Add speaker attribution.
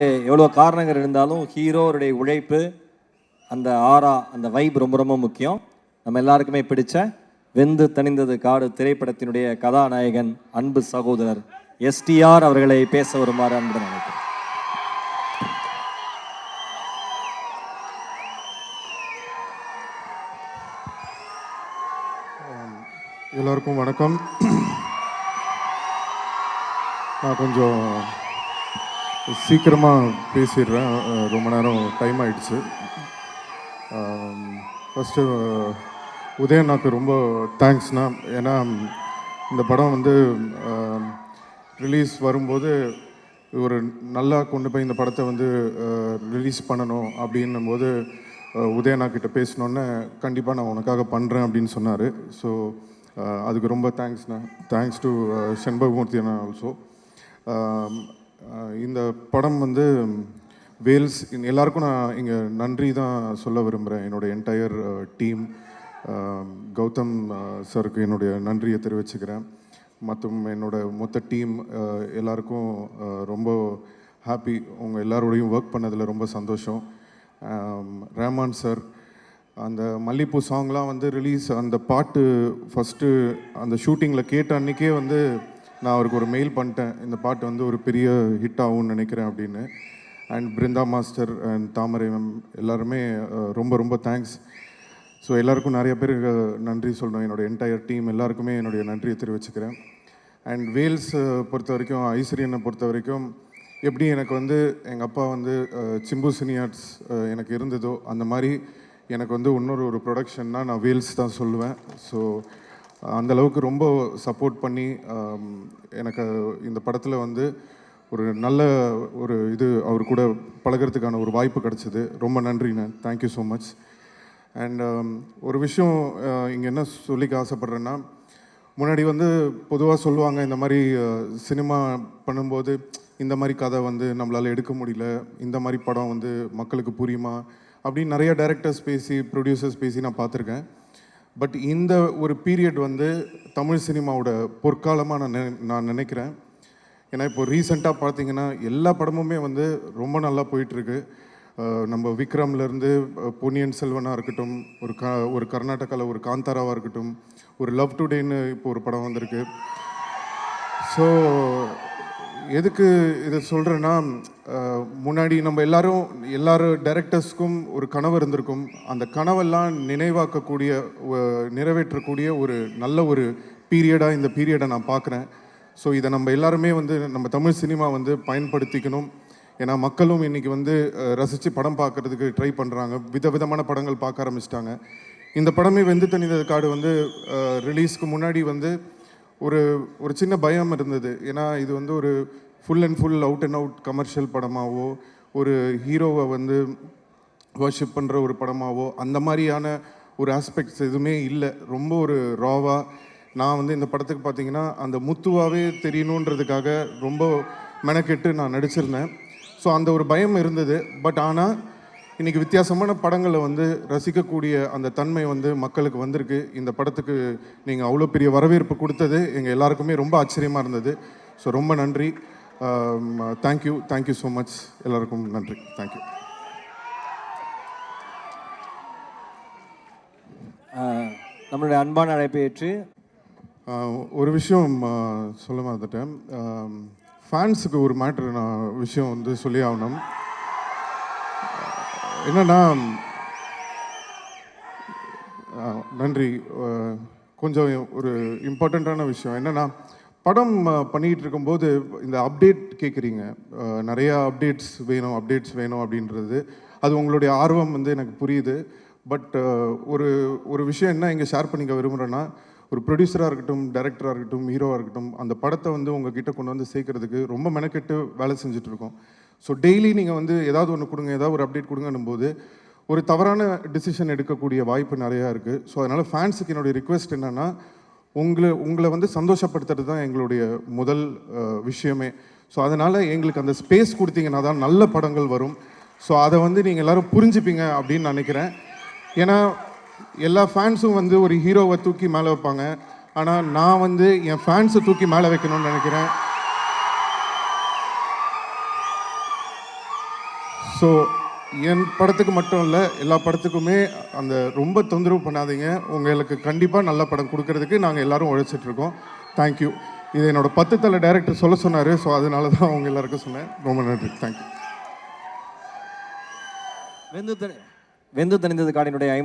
Speaker 1: எவ்வளோ காரணங்கள் இருந்தாலும் ஹீரோருடைய உழைப்பு அந்த ஆரா அந்த வைப் ரொம்ப ரொம்ப முக்கியம். நம்ம எல்லாருக்குமே பிடிச்ச வெந்து தணிந்தது காடு திரைப்படத்தினுடைய கதாநாயகன் அன்பு சகோதரர் எஸ்டிஆர் அவர்களை பேச வருமாறு அன்பு நினைக்கிறேன்
Speaker 2: எல்லோருக்கும் வணக்கம். நான் கொஞ்சம் சீக்கிரமாக பேசிடுறேன். ரொம்ப நேரம் டைம் ஆயிடுச்சு. ஃபஸ்ட்டு உதயண்ணாக்கு ரொம்ப தேங்க்ஸ்ண்ணா ஏன்னா இந்த படம் வந்து ரிலீஸ் வரும்போது ஒரு நல்லா கொண்டு போய் இந்த படத்தை வந்து ரிலீஸ் பண்ணணும் அப்படின்னும் போது உதயண்ணா கிட்ட பேசினோன்னே கண்டிப்பாக நான் உனக்காக பண்ணுறேன் அப்படின்னு சொன்னார். ஸோ அதுக்கு ரொம்ப தேங்க்ஸ்ண்ணா தேங்க்ஸ் டு செண்பகமூர்த்தி அண்ணா ஆல்சோ இந்த படம் வந்து வேல்ஸ் எல்லாருக்கும் நான் இங்கே நன்றி தான் சொல்ல விரும்புகிறேன் என்னோட என்டையர் டீம் கௌதம் சருக்கு என்னுடைய நன்றியை தெரிவிச்சுக்கிறேன். மற்றும் என்னோட மொத்த டீம் எல்லாருக்கும் ரொம்ப ஹாப்பி உங்கள் எல்லாரோடையும் ஒர்க் பண்ணதில் ரொம்ப சந்தோஷம். ரேமான் சார் அந்த மல்லிப்பூ சாங்லாம் வந்து ரிலீஸ் அந்த பாட்டு ஃபஸ்ட்டு அந்த ஷூட்டிங்கில் கேட்ட அன்றைக்கே வந்து நான் அவருக்கு ஒரு மெயில் பண்ணிட்டேன். இந்த பாட்டு வந்து ஒரு பெரிய ஹிட் ஆகும்னு நினைக்கிறேன் அப்படின்னு. And Brinda master and Thamarai ma'am எல்லாருமே ரொம்ப ரொம்ப தேங்க்ஸ் ஸோ எல்லாருக்கும் நிறைய பேருக்கு நன்றி சொல்லணும். என்னோட என்டையர் டீம் எல்லாருக்குமே என்னுடைய நன்றியை தெரிவிச்சுக்கிறேன். அண்ட் வேல்ஸ் பொறுத்த வரைக்கும் ஐஸ்வரியனை பொறுத்த வரைக்கும் எப்படி எனக்கு வந்து எங்கள் அப்பா வந்து சிம்பு சினியார்ட்ஸ் எனக்கு இருந்ததோ அந்த மாதிரி எனக்கு வந்து இன்னொரு ஒரு ப்ரொடக்ஷன்னா நான் வேல்ஸ் தான் சொல்லுவேன். ஸோ அந்த அளவுக்கு ரொம்ப சப்போர்ட் பண்ணி எனக்கு இந்த படத்தில் வந்து ஒரு நல்ல ஒரு இது அவர் கூட பழகுறதுக்கான ஒரு வாய்ப்பு கிடச்சிது. ரொம்ப நன்றிண்ணே thank you so much and ஒரு விஷயம் இங்கே என்ன சொல்லிக்க ஆசைப்பட்றேன்னா முன்னாடி வந்து பொதுவாக சொல்லுவாங்க இந்த மாதிரி சினிமா பண்ணும்போது இந்த மாதிரி கதை வந்து நம்மளால் எடுக்க முடியல இந்த மாதிரி படம் வந்து மக்களுக்கு புரியுமா அப்படின்னு நிறைய டைரக்டர்ஸ் பேசி ப்ரொடியூசர்ஸ் பேசி நான் பார்த்துருக்கேன். பட் இந்த ஒரு பீரியட் வந்து தமிழ் சினிமாவோட பொற்காலமாக நான் நினை- நான் நினைக்கிறேன். ஏன்னா இப்போ ரீசெண்டாக பார்த்தீங்கன்னா எல்லா படமுமே வந்து ரொம்ப நல்லா போயிட்டுருக்கு. நம்ம விக்ரம்லேருந்து பொன்னியின் செல்வனாக இருக்கட்டும் ஒரு க ஒரு கர்நாடகாவில் ஒரு காந்தாராவாக இருக்கட்டும் ஒரு லவ் டுடேன்னு இப்போ ஒரு படம் வந்திருக்கு. ஸோ எதுக்கு இதை சொல்கிறேன்னா முன்னாடி நம்ம எல்லாரும் எல்லாரும் டைரக்டர்ஸ்க்கும் ஒரு கனவு இருந்திருக்கும். அந்த கனவெல்லாம் நினைவாக்கக்கூடிய நிறைவேற்றக்கூடிய ஒரு நல்ல ஒரு பீரியடாக இந்த பீரியடை நான் பார்க்குறேன் ஸோ இதை நம்ம எல்லாருமே வந்து நம்ம தமிழ் சினிமா வந்து பயன்படுத்திக்கணும். ஏன்னா மக்களும் இன்றைக்கி வந்து ரசித்து படம் பார்க்கறதுக்கு ட்ரை பண்ணுறாங்க விதவிதமான படங்கள் பார்க்க ஆரம்பிச்சிட்டாங்க. இந்த படமே வெந்து தனித காடு வந்து ரிலீஸ்க்கு முன்னாடி வந்து ஒரு ஒரு சின்ன பயம் இருந்தது. ஏன்னா இது வந்து ஒரு full and full out and out commercial படமாகவோ ஒரு ஹீரோவை வந்து வர்ஷிப் பண்ணுற ஒரு படமாகவோ அந்த மாதிரியான ஒரு ஆஸ்பெக்ட்ஸ் எதுவுமே இல்லை. ரொம்ப ஒரு ராவாக நான் வந்து இந்த படத்துக்கு பார்த்தீங்கன்னா அந்த முத்துவாகவே தெரியணுன்றதுக்காக ரொம்ப மெனக்கெட்டு நான் நடிச்சிருந்தேன். ஸோ அந்த ஒரு பயம் இருந்தது. பட் ஆனால் இன்னைக்கு வித்தியாசமான படங்களை வந்து ரசிக்கக்கூடிய அந்த தன்மை வந்து மக்களுக்கு வந்திருக்கு. இந்த படத்துக்கு நீங்கள் அவ்வளோ பெரிய வரவேற்பு கொடுத்தது எங்கள் எல்லாருக்குமே ரொம்ப ஆச்சரியமாக இருந்தது. ஸோ ரொம்ப நன்றி. தேங்க்யூ தேங்க்யூ ஸோ மச் எல்லாருக்கும் நன்றி. தேங்க்யூ
Speaker 1: நம்மளுடைய அன்பான அழைப்பை ஏற்று.
Speaker 2: ஒரு விஷயம் சொல்ல மறந்துட்டேன். ஃபேன்ஸுக்கு ஒரு மேட்ரு நான் விஷயம் வந்து சொல்லி ஆகணும். என்னன்னா நன்றி. கொஞ்சம் ஒரு இம்பார்ட்டண்ட்டான விஷயம். என்னென்னா படம் பண்ணிகிட்டு இருக்கும்போது இந்த அப்டேட் கேட்குறீங்க நிறையா அப்டேட்ஸ் வேணும் அப்டேட்ஸ் வேணும் அப்படின்றது. அது உங்களுடைய ஆர்வம் வந்து எனக்கு புரியுது. பட் ஒரு ஒரு விஷயம் என்ன இங்கே ஷேர் பண்ணிக்க விரும்புகிறேன்னா ஒரு ப்ரொடியூசராக இருக்கட்டும் டைரக்டராக இருக்கட்டும் ஹீரோவாக இருக்கட்டும் அந்த படத்தை வந்து உங்ககிட்ட கொண்டு வந்து சேர்க்கறதுக்கு ரொம்ப மெனக்கெட்டு வேலை செஞ்சுட்டு இருக்கோம். ஸோ டெய்லி நீங்கள் வந்து ஏதாவது ஒன்று கொடுங்க ஏதாவது ஒரு அப்டேட் கொடுங்கன்னும் போது ஒரு தவறான டிசிஷன் எடுக்கக்கூடிய வாய்ப்பு நிறையா இருக்குது ஸோ அதனால் ஃபேன்ஸுக்கு என்னுடைய ரிக்வெஸ்ட் என்னென்னா உங்களை உங்களை வந்து சந்தோஷப்படுத்துறது தான் எங்களுடைய முதல் விஷயமே. ஸோ அதனால் எங்களுக்கு அந்த ஸ்பேஸ் கொடுத்தீங்கன்னா தான் நல்ல படங்கள் வரும். ஸோ அதை வந்து நீங்கள் எல்லாரும் புரிஞ்சுப்பீங்க அப்படின்னு நினைக்கிறேன். ஏன்னா எல்லா ஃபேன்ஸும் வந்து ஒரு ஹீரோவை தூக்கி மேலே வைப்பாங்க. ஆனால் நான் வந்து என் ஃபேன்ஸை தூக்கி மேலே வைக்கணும்னு நினைக்கிறேன். ஸோ என் படத்துக்கு மட்டும் இல்லை எல்லா படத்துக்குமே அந்த ரொம்ப தொந்தரவு பண்ணாதீங்க. உங்களுக்கு கண்டிப்பாக நல்ல படம் கொடுக்கறதுக்கு நாங்கள் எல்லோரும் உழைச்சிட்ருக்கோம் தேங்க்யூ இது என்னோடய பத்து தலை டைரக்டர் சொல்ல சொன்னார். ஸோ அதனால தான் அவங்க எல்லாருக்கும் சொன்னேன். ரொம்ப நன்றி. தேங்க்யூ
Speaker 1: வெந்து தனி வெந்து தணிந்தது காடினுடைய